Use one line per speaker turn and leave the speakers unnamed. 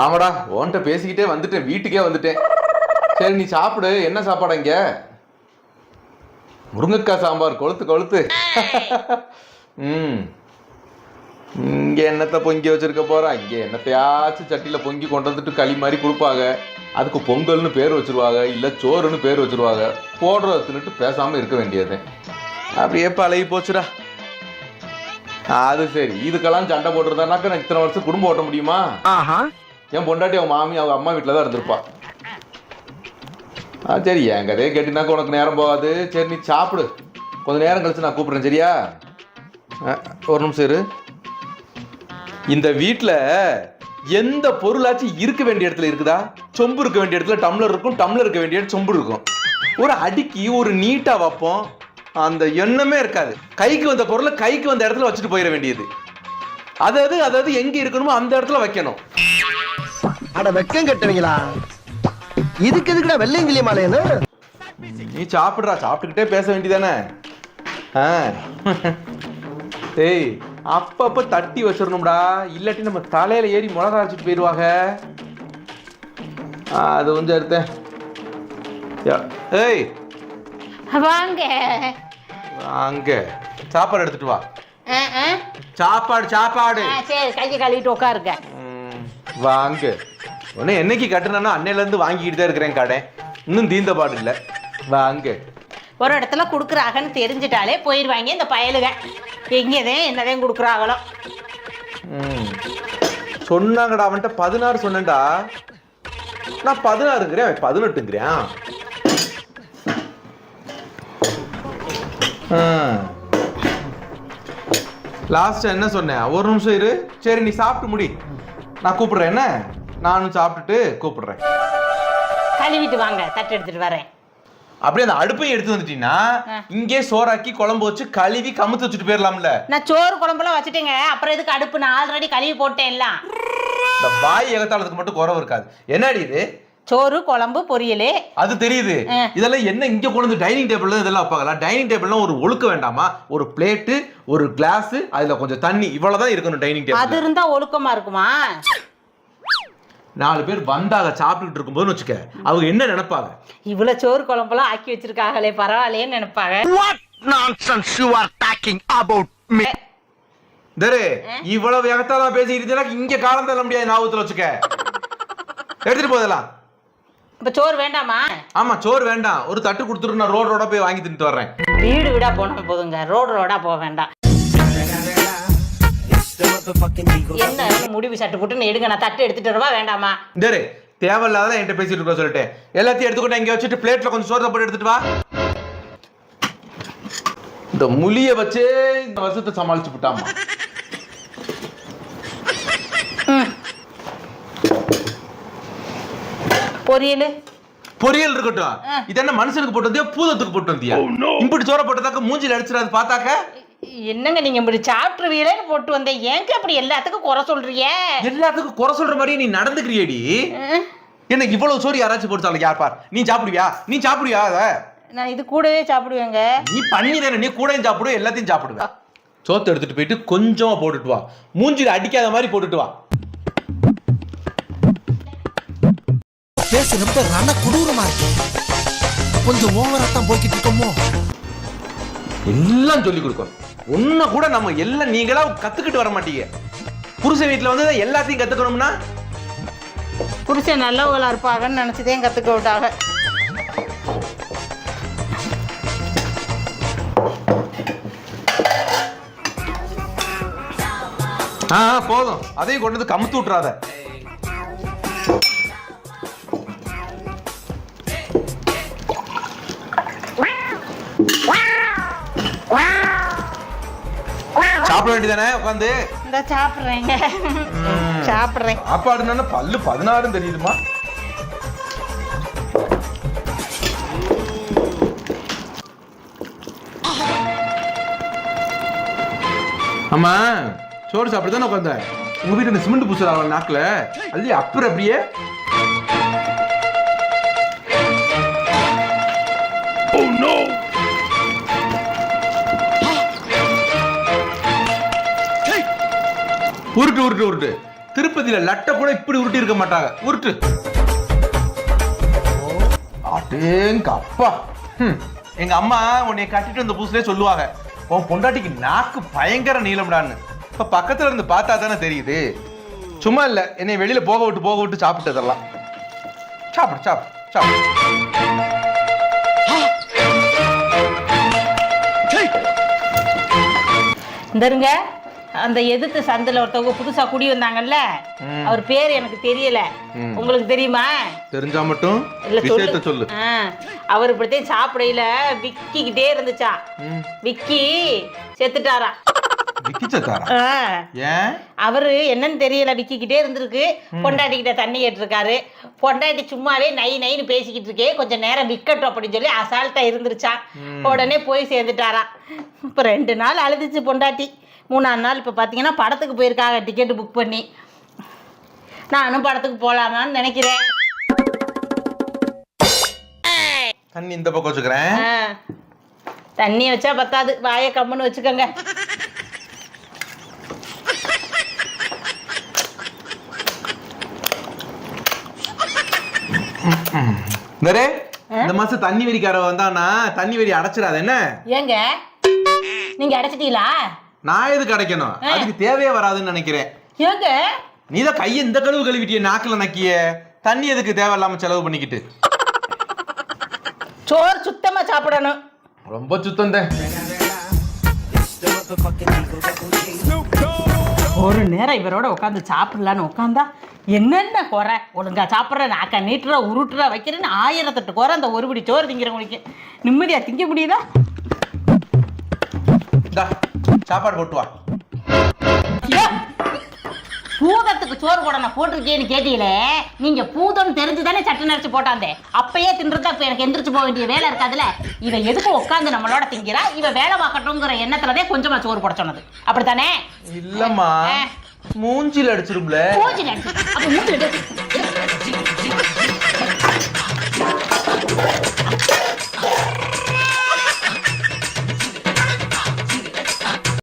ஆமாடா உன்கிட்ட பேசிக்கிட்டே வந்துட்டேன் வீட்டுக்கே வந்துட்டேன். சரி நீ சாப்பிடு. என்ன சாப்பாடு இங்க? முருங்கைக்காய் சாம்பார் கொளுத்து கொளுத்து. ம். இங்க என்னத்தை பொங்கி வச்சிருக்க போறா? இங்க என்னத்தையாச்சும் சட்டியில பொங்கி கொண்டு வந்துட்டு களி மாதிரி கொடுப்பாங்க. அதுக்கு பொங்கல்னு பேர் வச்சிருவாங்க இல்ல சோறுன்னு பேர் வச்சிருவாங்க. போடுறத தின்னுட்டு பேசாம இருக்க வேண்டியது. அப்படியே பழகி போச்சுடா. அது சரி. இதுக்கெல்லாம் சண்டை போட்டுருந்தானாக்கா நான் இத்தனை வருஷம் குடும்பம் ஓட்ட முடியுமா?
ஆஹா.
என் பொண்டாட்டி அவன் மாமி அவங்க அம்மா வீட்டில் தான் இருந்திருப்பா. ஆ சரி என் கதையை கேட்டினாக்க உனக்கு நேரம் போகாது. சரி நீ சாப்பிடு. கொஞ்சம் நேரம் கழிச்சு நான் கூப்பிட்றேன் சரியா? ஆ, ஒரு நிமிஷம் இரு. இந்த வீட்டில் எந்த பொருளாச்சும் இருக்க வேண்டிய இடத்துல இருக்குதா? சொம்பு இருக்க வேண்டிய இடத்துல டம்ளர் இருக்கும் டம்ளர் இருக்க வேண்டிய இடத்துல சொம்பு இருக்கும். ஒரு அடிக்கி ஒரு நீட்டாக வைப்போம். அந்த எண்ணமே இருக்காது. கைக்கு வந்த பொருளை கைக்கு வந்த இடத்துல வச்சுட்டு போயிட வேண்டியது. அதாவது அதாவது எங்கே இருக்கணுமோ அந்த இடத்துல வைக்கணும்.
அட வெக்கம் கட்டுவீங்களா? இதுக்கு எதுக்குடா வெள்ளையங்கிலி மாலையன்னு
நீ சாப்பிடுறா சாப்பிட்டுக்கிட்டே பேச வேண்டியதானே? ஆ. டேய் அப்பப்ப தட்டி வச்சிடணும்டா. இல்லாட்டி நம்ம தலையில ஏறி மிளகா அரைச்சிட்டு போயிடுவாங்க அது கொஞ்சம் எடுத்தேன். ஏய்.
வாங்க.
அங்க சாப்பாடு எடுத்துட்டு வா. சாப்பாடு சாப்பாடு.
சரி கையை கழுவிட்டு உட்காருங்க.
வாங்க. உடனே என்னைக்கு கட்டுனா அன்னையிலேருந்து வாங்கிக்கிட்டு தான் இருக்கிறேன் கடை. இன்னும் தீந்த பாடு இல்லை. வாங்க
ஒரு இடத்துல கொடுக்குறாங்கன்னு தெரிஞ்சிட்டாலே போயிடுவாங்க இந்த பயலுக. எங்கேதான் என்னதான் கொடுக்குறாங்களோ.
சொன்னாங்கடா அவன்கிட்ட பதினாறு சொன்னேன்டா. நான் பதினாறுங்கிறேன் அவன் பதினெட்டுங்கிறேன். லாஸ்ட் என்ன சொன்னேன்? ஒரு நிமிஷம் இரு. சரி நீ சாப்பிட்டு முடி. நான் கூப்பிடுறேன் என்ன? நானும் சாப்பிட்டுட்டு கூப்பிடுறேன்.
கழுவிட்டு வாங்க தட்டு எடுத்துட்டு வரேன்.
அப்படியே அந்த அடுப்பையும் எடுத்து வந்துட்டீங்கன்னா இங்கே சோறாக்கி குழம்பு வச்சு கழுவி கமுத்து வச்சுட்டு போயிடலாம்ல
நான் சோறு குழம்புலாம் வச்சுட்டேங்க. அப்புறம் எதுக்கு அடுப்பு? நான் ஆல்ரெடி கழுவி போட்டேன் எல்லாம்
இந்த வாய் எகத்தாளத்துக்கு மட்டும் குறவு இருக்காது. என்னடி இது?
சோறு குழம்பு பொரியல்.
அது தெரியுது. இதெல்லாம் என்ன இங்க கொண்டு வந்து டைனிங் டேபிள்ல இதெல்லாம் வைப்பாங்களா? டைனிங் டேபிள்லாம் ஒரு ஒழுக்க வேண்டாமா? ஒரு பிளேட்டு ஒரு கிளாஸ் அதுல கொஞ்சம் தண்ணி. இவ்வளவுதான் இருக்கணும் டைனிங்
அது
டேபிள்
இருந்தா ஒழுக்கமா இருக்குமா?
நாலு பேர் வந்தாக சாப்பிட்டுட்டு இருக்கும்போது வச்சுக்க அவங்க என்ன நினைப்பாங்க?
இவ்வளவு சோறு குழம்புலாம் ஆக்கி வச்சிருக்காங்களே பரவாயில்லையேன்னு நினைப்பாங்க.
What nonsense you are talking about me
தரே இவ்வளவு வேகத்தாலாம் பேசிக்கிட்டு இருந்தீங்கன்னா இங்க காலம் தள்ள முடியாது ஞாபகத்துல வச்சுக்க. எடுத்துட்டு போதெல்லாம்
இப்ப சோறு வேண்டாமா?
ஆமா சோறு வேண்டாம். ஒரு தட்டு கொடுத்துட்டு நான் ரோடு ரோட போய் வாங்கி தின்ட்டு வர்றேன்.
வீடு வீடா போனா போதுங்க. ரோடு ரோடா போக வேண்டாம். என்ன? முடிவு சட்டு புட்டுன்னு எடுங்க நான் தட்டு எடுத்துட்டு வரவா? வேண்டாமா?
டேரு தேவையில்லாத என்கிட்ட பேசிட்டு இருக்க சொல்லிட்டு எல்லாத்தையும் எடுத்துக்கிட்டு இங்க வச்சுட்டு பிளேட்ல கொஞ்சம் சோறு போட்டு எடுத்துட்டு வா. இந்த முலிய வச்சே இந்த வருஷத்தை சமாளிச்சு விட்டாமா.
பொரியல்.
பொரியல் இருக்கட்டும். இது என்ன மனுஷனுக்கு போட்டு வந்தியா? பூதத்துக்கு போட்டு வந்தியா? இப்படி சோற போட்டதாக்க மூஞ்சில அடிச்சிடாது பார்த்தாக்க?
என்னங்க நீங்க இப்படி சாப்பிட்டுருவீங்களேன்னு போட்டு வந்தேன். ஏங்க அப்படி எல்லாத்துக்கும் குறை சொல்றீங்க?
எல்லாத்துக்கும் குறை சொல்ற மாதிரி நீ நடந்துக்கிறியடி. என்ன இவ்வளவு சோறு யாராச்சும் போட்டு யார் பார்? நீ சாப்பிடுவியா? நீ சாப்பிடுவியா அத?
நான் இது கூடவே சாப்பிடுவேங்க.
நீ பண்ணி தானே நீ கூடயும் சாப்பிடு எல்லாத்தையும் சாப்பிடுவ. சோத்தை எடுத்துட்டு போயிட்டு கொஞ்சமா போட்டுட்டு வா. மூஞ்சில அடிக்காத மாதிரி போட்டுட்டு வா.
பேச ரொம்ப நல்ல கொடூரமா இருக்கு. கொஞ்சம் ஓவரா தான் போய்கிட்டு இருக்கோமோ?
எல்லாம் சொல்லி கொடுக்கணும். ஒன்ன கூட நம்ம எல்லாம் நீங்களா கத்துக்கிட்டு வர மாட்டீங்க. புருஷன் வீட்டுல வந்து எல்லாத்தையும் கத்துக்கணும்னா?
புருஷன் நல்லவங்களா இருப்பாங்கன்னு நினைச்சதே கத்துக்க விட்டாங்க.
ஆ, போதும். அதையும் கொண்டு வந்து கமுத்து விட்டுறாத. சாப்பிட வேண்டியதானே உட்காந்து.
இந்த சாப்பிட்றேங்க. சாப்பிட்றேன்.
சாப்பாடுனா பல்லு பதினாறும் தெரியுதுமா? ஆமா சோறு சாப்பிட்டு தானே உட்காந்த? உங்க வீட்டு இந்த சிமெண்ட் பூசுறாங்க நாக்குல. அல்லி அப்புறம் அப்படியே உருட்டு உருட்டு உருட்டு. திருப்பதியில லட்டை கூட இப்படி உருட்டி இருக்க மாட்டாங்க. உருட்டு. அடேங்க அப்பா. ஹம். எங்க அம்மா உன்னை கட்டிட்டு வந்த புதுசுலேயே சொல்லுவாங்க. உன் பொண்டாட்டிக்கு நாக்கு பயங்கர நீளம்டான்னு. இப்ப பக்கத்துல இருந்து பார்த்தா தானே தெரியுது. சும்மா இல்ல என்னை வெளியில போக விட்டு போக விட்டு சாப்பிட்டதெல்லாம் சாப்பிடு சாப்பிடு சாப்பிடு.
இந்தருங்க. அந்த எதிர்த்து சந்தில ஒருத்தவங்க புதுசா குடி வந்தாங்கல்ல? அவர் பேர் எனக்கு தெரியல. உங்களுக்கு தெரியுமா?
தெரிஞ்சா மட்டும்
இல்ல
சொல்லு.
அவர் இப்படித்தான் சாப்பிடையில விக்கிக்கிட்டே இருந்துச்சா. விக்கி செத்துட்டாராம்
விக்கிச்சத்தாரா
ஆ,
ஏன்?
அவரு என்னன்னு தெரியல விக்கிக்கிட்டே இருந்திருக்கு. பொண்டாட்டிக்கிட்ட தண்ணி கேட்டிருக்காரு. பொண்டாட்டி சும்மாவே நை நைன்னு பேசிக்கிட்டு இருக்கே. கொஞ்சம் நேரம் விக்கட்டும் அப்படின்னு சொல்லி அசால்ட்டா இருந்துருச்சா? உடனே போய் சேர்ந்துட்டாராம் இப்போ ரெண்டு நாள் அழுதுச்சு பொண்டாட்டி. மூணாம் நாள் இப்போ பார்த்தீங்கன்னா படத்துக்கு போயிருக்காங்க டிக்கெட்டு புக் பண்ணி. நானும் படத்துக்கு போகலாமான்னு நினைக்கிறேன்.
தண்ணி இந்த பக்கம் வச்சுக்கிறேன்.
தண்ணி வச்சா பத்தாது. வாயை கம்முன்னு வச்சுக்கோங்க.
நரே இந்த மாசம் தண்ணி வெறிக்கார வந்தானா தண்ணி வெறி அடைச்சிடாது என்ன?
ஏங்க? நீங்க அடைச்சிட்டீங்களா?
நான் எதுக்கு அடைக்கணும்? அதுக்கு தேவையே வராதுன்னு நினைக்கிறேன்.
ஏங்க?
நீ தான் கையை இந்த கழுவு கழுவிட்டிய நாக்குல நக்கிய. தண்ணி எதுக்கு தேவையில்லாம செலவு பண்ணிக்கிட்டு?
சோறு சுத்தமா சாப்பிடணும்.
ரொம்ப சுத்தம்
ஒரு நேரம் இவரோட உட்காந்து சாப்பிடலான்னு உட்காந்தா என்னென்ன குறை? ஒழுங்கா சாப்பிட்ற நாக்க நீட்டுற உருட்டுற வைக்கிறேன்னு ஆயிரத்தெட்டு குறை அந்த ஒரு பிடி சோறு திங்கிறவங்களுக்கு. நிம்மதியா திங்க முடியுதா?
சாப்பாடு போட்டு வா!
பூதத்துக்கு சோறு போட நான் போட்டிருக்கேன்னு கேட்டீங்களே நீங்க பூதம்னு தெரிஞ்சு தானே சட்டை நினைச்சு போட்டாந்தே. அப்பயே தின்றதா இப்ப எனக்கு எந்திரிச்சு போக வேண்டிய வேலை இருக்காதுல்ல? இவ எதுக்கும் உட்காந்து நம்மளோட திங்கிறா? இவ வேலை பார்க்கட்டும்ங்கிற எண்ணத்துலதே கொஞ்சமா சோறு போட சொன்னது. அப்படித்தானே?
இல்லம்மா. மூஞ்சில அடிச்சிரும்ல.
மூஞ்சில அடிச்சு அப்ப மூஞ்சில